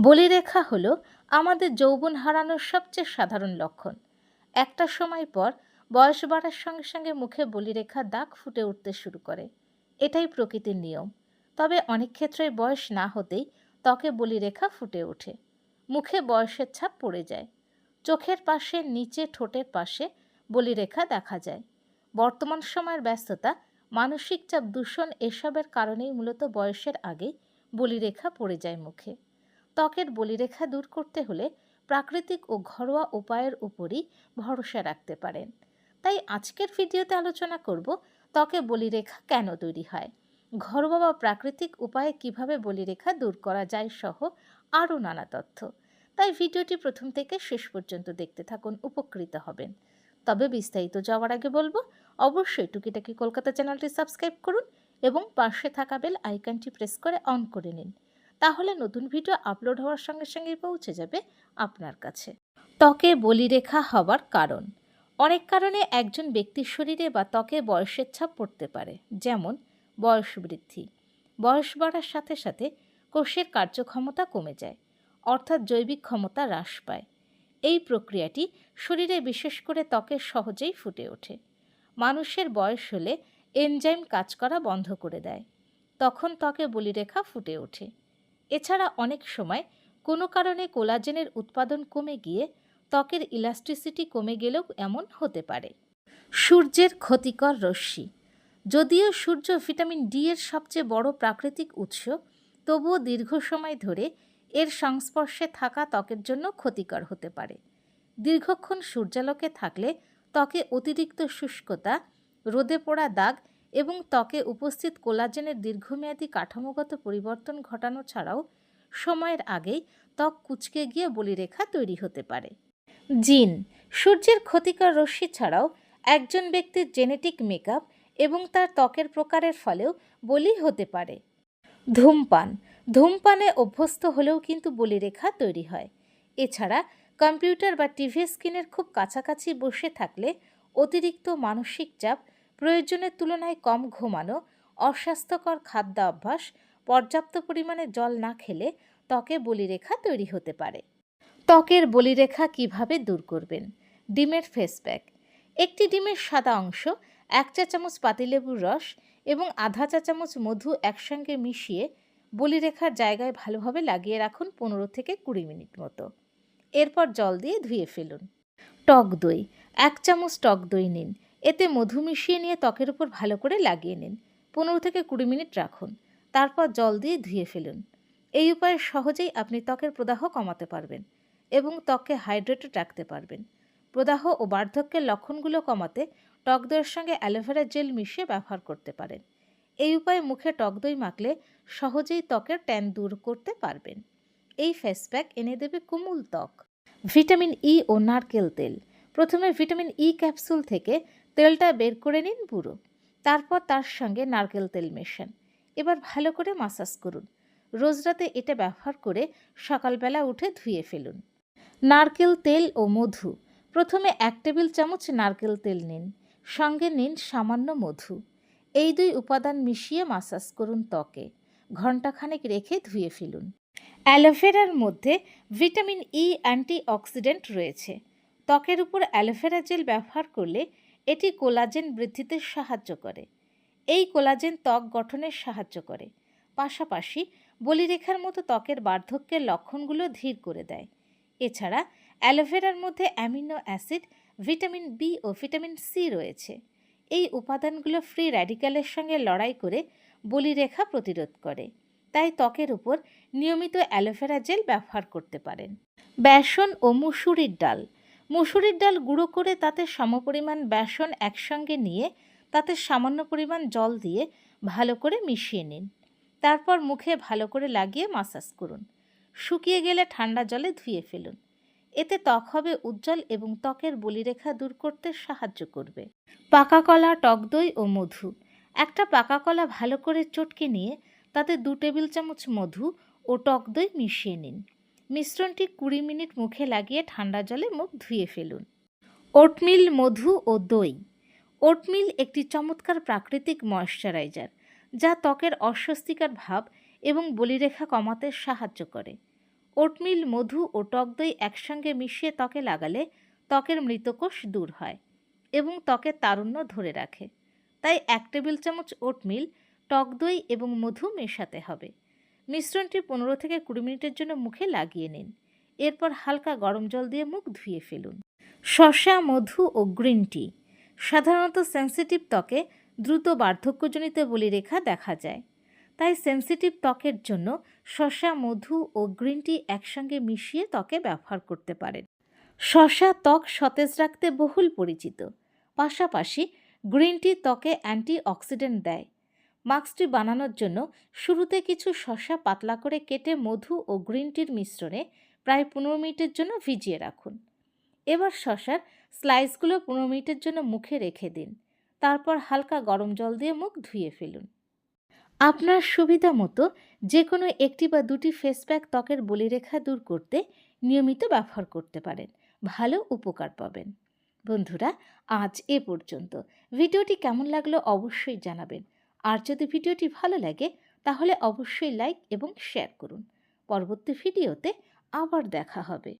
বলিরেখা হলো আমাদের যৌবন হারানোর সবচেয়ে সাধারণ লক্ষণ। একটা সময় পর বয়স বাড়ার সঙ্গে সঙ্গে মুখে বলিরেখা দাগ ফুটে উঠতে শুরু করে। এটাই প্রকৃতির নিয়ম। তবে অনেক ক্ষেত্রে বয়স না হতেই ত্বকে বলিরেখা ফুটে ওঠে। মুখে বয়সের ছাপ পড়ে যায়। চোখের পাশে, নিচে, ঠোঁটের পাশে বলিরেখা দেখা যায়। বর্তমান সময়ের ব্যস্ততা মানসিক চাপ, দূষণ এসবের কারণেই মূলত বয়সের আগেই বলিরেখা পড়ে যায় মুখে। ত্বকের বলিরেখা দূর করতে হলে প্রাকৃতিক ও ঘরোয়া উপায়ের উপরই ভরসা রাখতে পারেন। তাই আজকের ভিডিওতে আলোচনা করব ত্বকে বলিরেখা কেন তৈরি হয়? ঘরোয়া বা প্রাকৃতিক উপায়ে কীভাবে বলিরেখা দূর করা যায় সহ আরও নানা তথ্য। তাই ভিডিওটি প্রথম থেকে শেষ পর্যন্ত দেখতে থাকুন, উপকৃত হবেন। তবে বিস্তারিত যাওয়ার আগে বলব অবশ্যই টুকিটাকি কলকাতা চ্যানেলটি সাবস্ক্রাইব করুন এবং পাশে থাকা বেল আইকনটি প্রেস করে অন করে নিন। তাহলে নতুন ভিডিও আপলোড হওয়ার সঙ্গে সঙ্গে পৌঁছে যাবে আপনার কাছে। ত্বকে বলিরেখা হওয়ার কারণ। অনেক কারণে একজন ব্যক্তির শরীরে বা ত্বকে বয়সের ছাপ পড়তে পারে, যেমন বয়স বৃদ্ধি। বয়স বাড়ার সাথে সাথে কোষের কার্যক্ষমতা কমে যায়, অর্থাৎ জৈবিক ক্ষমতা হ্রাস পায়। এই প্রক্রিয়াটি শরীরে বিশেষ করে ত্বকে সহজেই ফুটে ওঠে। মানুষের বয়স হলে এনজাইম কাজ করা বন্ধ করে দেয়। তখন ত্বকে বলিরেখা ফুটে ওঠে। এছাড়া অনেক সময় কোনো কারণে কোলাজেনের উৎপাদন কমে গিয়ে ত্বকের ইলাস্টিসিটি কমে গেলেও এমন হতে পারে। সূর্যের ক্ষতিকর রশ্মি। যদিও সূর্য ভিটামিন ডি এর সবচেয়ে বড় প্রাকৃতিক উৎস, তবুও দীর্ঘ সময় ধরে এর সংস্পর্শে থাকা ত্বকের জন্য ক্ষতিকর হতে পারে। দীর্ঘক্ষণ সূর্যালোকে থাকলে অতিরিক্ত শুষ্কতা, রোদে পোড়া দাগ এবং ত্বকে উপস্থিত কোলাজেনের দীর্ঘমেয়াদী কাঠামোগত পরিবর্তন ঘটানো ছাড়াও সময়ের আগেই ত্বক কুচকে গিয়ে বলিরেখা তৈরি হতে পারে। জিন, সূর্যের ক্ষতিকর রশ্মি ছাড়াও একজন ব্যক্তির জেনেটিক মেকআপ এবং তার ত্বকের প্রকারের ফলেও বলি হতে পারে। ধূমপান, ধূমপানে অভ্যস্ত হলেও কিন্তু বলিরেখা তৈরি হয়। এছাড়া কম্পিউটার বা টিভি স্ক্রিনের খুব কাছাকাছি বসে থাকলে অতিরিক্ত মানসিক চাপ, প্রয়োজনের তুলনায় কম ঘুমানো, অস্বাস্থ্যকর খাদ্য অভ্যাস পর্যাপ্ত পরিমাণে জল না খেলে ত্বকে বলিরেখা তৈরি হতে পারে। ত্বকের বলিরেখা কীভাবে দূর করবেন? ডিমের ফেস প্যাক একটি ডিমের সাদা অংশ, এক চা চামচ পাতিলেবুর রস এবং আধা চা চামচ মধু একসঙ্গে মিশিয়ে বলিরেখার জায়গায় ভালোভাবে লাগিয়ে রাখুন পনেরো থেকে কুড়ি মিনিট মতো। এরপর জল দিয়ে ধুয়ে ফেলুন। টক দই, এক চামচ টক দই নিন। এতে মধু মিশিয়ে নিয়ে ত্বকের উপর ভালো করে লাগিয়ে নিন। পনেরো থেকে কুড়ি মিনিট রাখুন। তারপর জল দিয়ে ধুয়ে ফেলুন। এই উপায়ে সহজেই আপনি ত্বকের প্রদাহ কমাতে পারবেন এবং ত্বককে হাইড্রেটেড রাখতে পারবেন। প্রদাহ ও বার্ধক্যের লক্ষণগুলো কমাতে টক দইয়ের সঙ্গে অ্যালোভেরা জেল মিশিয়ে ব্যবহার করতে পারেন। এই উপায়ে মুখে টক দই মাখলে সহজেই ত্বকের ট্যান দূর করতে পারবেন। এই ফেস প্যাক এনে দেবে কোমল ত্বক, ভিটামিন ই ও নারকেল তেল। প্রথমে ভিটামিন ই ক্যাপসুল থেকে তেলটা বের করে নিন পুরো, তারপর তার সঙ্গে নারকেল তেল মেশান। এবার ভালো করে মাসাজ করুন। রোজ রাতে এটা ব্যবহার করে সকালবেলা উঠে ধুয়ে ফেলুন। নারকেল তেল ও মধু, প্রথমে এক টেবিল চামচ নারকেল তেল নিন, সঙ্গে নিন সামান্য মধু। এই দুই উপাদান মিশিয়ে মাসাজ করুন ত্বকে, ঘণ্টাখানেক রেখে ধুয়ে ফেলুন। অ্যালোভেরার মধ্যে ভিটামিন ই অ্যান্টিঅক্সিডেন্ট রয়েছে। ত্বকের উপর অ্যালোভেরা জেল ব্যবহার করলে এটি কোলাজেন বৃদ্ধিতে সাহায্য করে। এই কোলাজেন ত্বক গঠনে সাহায্য করে। পাশাপাশি বলিরেখার মতো ত্বকের বার্ধক্যের লক্ষণগুলো ধীর করে দেয়। এছাড়া অ্যালোভেরার মধ্যে অ্যামিনো অ্যাসিড, ভিটামিন বি ও ভিটামিন সি রয়েছে। এই উপাদানগুলো ফ্রি র্যাডিক্যালের সঙ্গে লড়াই করে বলিরেখা প্রতিরোধ করে। তাই ত্বকের উপর নিয়মিত অ্যালোভেরা জেল ব্যবহার করতে পারেন। বেসন ও মুসুরির ডাল। মুসুরির ডাল গুঁড়ো করে তাতে সমপরিমাণ বেসন একসঙ্গে নিয়ে তাতে সামান্য পরিমাণ জল দিয়ে ভালো করে মিশিয়ে নিন। তারপর মুখে ভালো করে লাগিয়ে মাসাজ করুন। শুকিয়ে গেলে ঠান্ডা জলে ধুয়ে ফেলুন। এতে ত্বক হবে উজ্জ্বল এবং ত্বকের বলিরেখা দূর করতে সাহায্য করবে। পাকা কলা, টক দই ও মধু। একটা পাকা কলা ভালো করে চটকে নিয়ে তাতে দু টেবিল চামচ মধু ও টক দই মিশিয়ে নিন। মিশ্রণটি কুড়ি মিনিট মুখে লাগিয়ে ঠান্ডা জলে মুখ ধুয়ে ফেলুন। ওটমিল, মধু ও দই। ওটমিল একটি চমৎকার প্রাকৃতিক ময়শ্চারাইজার, যা ত্বকের অস্বস্তিকর ভাব এবং বলিরেখা কমাতে সাহায্য করে। ওটমিল, মধু ও টক দই একসঙ্গে মিশিয়ে ত্বকে লাগালে ত্বকের মৃতকোষ দূর হয় এবং ত্বকের তারুণ্য ধরে রাখে। তাই এক টেবিল চামচ ওটমিল টক দই এবং মধু মেশাতে হবে। মিশ্রণটি পনেরো থেকে কুড়ি মিনিটের জন্য মুখে লাগিয়ে নিন। এরপর হালকা গরম জল দিয়ে মুখ ধুয়ে ফেলুন। শশা মধু ও গ্রিন টি। সাধারণত সেন্সিটিভ ত্বকে দ্রুত বার্ধক্যজনিত বলিরেখা দেখা যায়। তাই সেন্সিটিভ ত্বকের জন্য শশা মধু ও গ্রিন টি একসঙ্গে মিশিয়ে ত্বকে ব্যবহার করতে পারেন। শশা ত্বক সতেজ রাখতে বহুল পরিচিত। পাশাপাশি গ্রিন টি ত্বকে অ্যান্টি অক্সিডেন্ট দেয়। মাস্কটি বানানোর জন্য শুরুতে কিছু শসা পাতলা করে কেটে মধু ও গ্রিন টির মিশ্রণে প্রায় পনেরো মিনিটের জন্য ভিজিয়ে রাখুন। এবার শসার স্লাইসগুলো পনেরো মিনিটের জন্য মুখে রেখে দিন। তারপর হালকা গরম জল দিয়ে মুখ ধুয়ে ফেলুন। আপনার সুবিধা মতো যে কোনো একটি বা দুটি ফেস প্যাক ত্বকের বলিরেখা দূর করতে নিয়মিত ব্যবহার করতে পারেন। ভালো উপকার পাবেন। বন্ধুরা, আজ এ পর্যন্ত। ভিডিওটি কেমন লাগল অবশ্যই জানাবেন। আর যদি ভিডিওটি ভালো লাগে, তাহলে অবশ্যই লাইক এবং শেয়ার করুন। পরবর্তী ভিডিওতে আবার দেখা হবে।